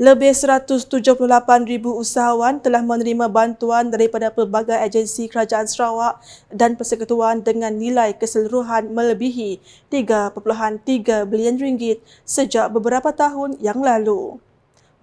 Lebih 178,000 usahawan telah menerima bantuan daripada pelbagai agensi kerajaan Sarawak dan persekutuan dengan nilai keseluruhan melebihi 3.3 bilion ringgit sejak beberapa tahun yang lalu.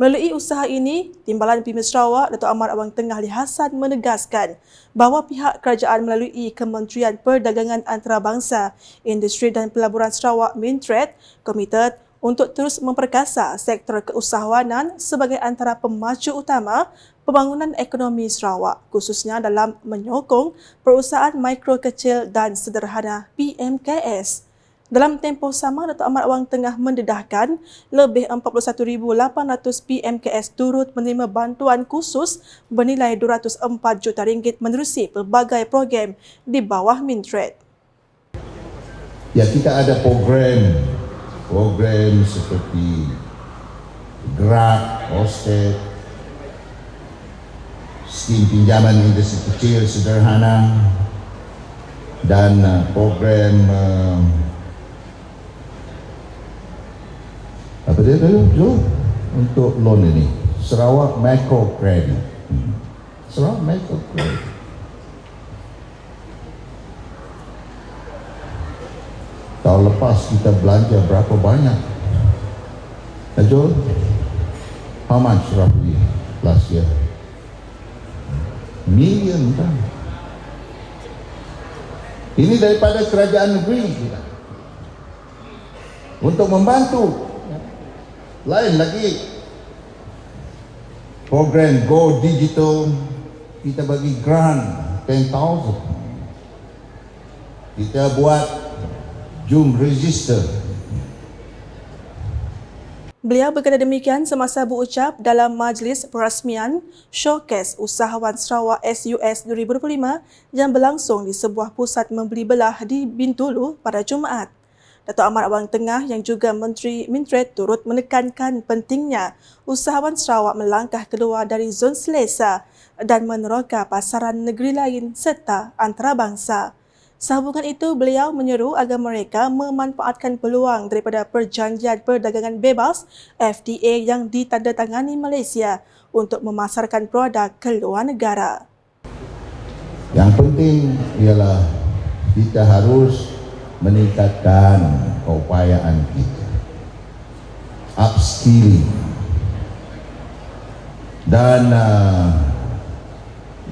Melalui usaha ini, Timbalan Pimis Sarawak Datuk Amar Abang Tengah Ali Hassan menegaskan bahawa pihak kerajaan melalui Kementerian Perdagangan Antarabangsa, Industri dan Pelaburan Sarawak Mintred komited untuk terus memperkasa sektor keusahawanan sebagai antara pemacu utama pembangunan ekonomi Sarawak khususnya dalam menyokong perusahaan mikro kecil dan sederhana PMKS. Dalam tempoh sama, Datuk Ahmad Wang tengah mendedahkan lebih 41,800 PMKS turut menerima bantuan khusus bernilai 204 juta ringgit menerusi pelbagai program di bawah Mintred. Ya, kita ada program program seperti gerak, hosted, skim pinjaman industri kecil sederhana dan uh, program uh, apa dia tu Jo? Untuk loan ini. Sarawak Micro Credit hmm. Sarawak Micro tahun lepas kita belanja berapa banyak? Najul how much roughly last year? Million kan? Ini daripada kerajaan negeri kita. Untuk membantu. Lain lagi. Program Go Digital kita bagi grant 10,000 kita buat jom register. Beliau berkata demikian semasa berucap dalam majlis perasmian Showcase Usahawan Sarawak SUS 2025 yang berlangsung di sebuah pusat membeli belah di Bintulu pada Jumaat. Datuk Ahmad Abang Tengah yang juga Menteri Mintret turut menekankan pentingnya usahawan Sarawak melangkah keluar dari zon selesa dan meneroka pasaran negeri lain serta antarabangsa. Sehubungan itu, beliau menyeru agar mereka memanfaatkan peluang daripada Perjanjian Perdagangan Bebas FTA yang ditandatangani Malaysia untuk memasarkan produk ke luar negara. Yang penting ialah kita harus meningkatkan keupayaan kita. Upskilling. Dan uh,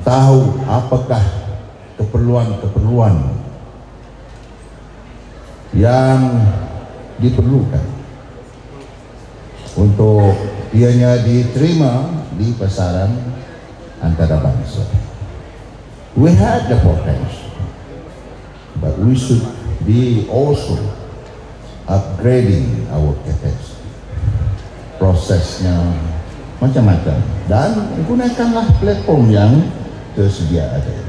tahu apakah keperluan-keperluan yang diperlukan untuk ianya diterima di pasaran antarabangsa. We had the potential, but we should be also upgrading our capacity. Prosesnya macam-macam dan gunakanlah platform yang tersedia ada.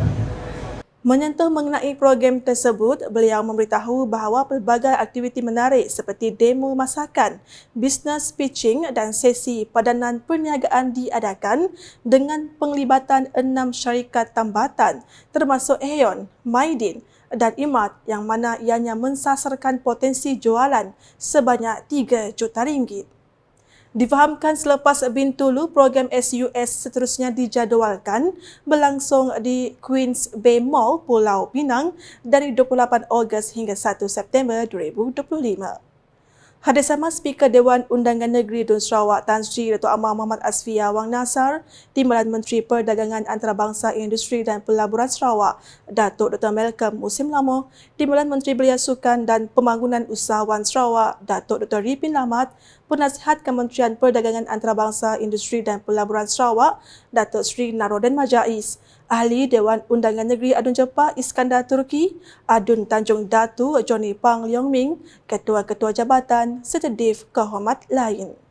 Menyentuh mengenai program tersebut, beliau memberitahu bahawa pelbagai aktiviti menarik seperti demo masakan, bisnes pitching dan sesi padanan perniagaan diadakan dengan penglibatan enam syarikat tambatan termasuk Aeon, Maidin dan Imat yang mana ianya mensasarkan potensi jualan sebanyak 3 juta ringgit. Difahamkan selepas Bintulu, program SUS seterusnya dijadualkan berlangsung di Queens Bay Mall, Pulau Pinang dari 28 Ogos hingga 1 September 2025. Hadir sama Speaker Dewan Undangan Negeri Dun Sarawak Tan Sri Datuk Amar Muhammad Asfia Wang Nasar, Timbalan Menteri Perdagangan Antarabangsa Industri dan Pelaburan Sarawak, Datuk Dr. Malcolm Musim Lamo, Timbalan Menteri Belia Sukan dan Pembangunan Usahawan Sarawak, Datuk Dr. Ripin Lamat, Penasihat Kementerian Perdagangan Antarabangsa Industri dan Pelaburan Sarawak, Datuk Sri Naroden Majais, Ahli Dewan Undangan Negeri Adun Jepa Iskandar Turki, Adun Tanjung Datu Johnny Pang Leong Ming, Ketua-Ketua Jabatan serta Div Kehormat lain.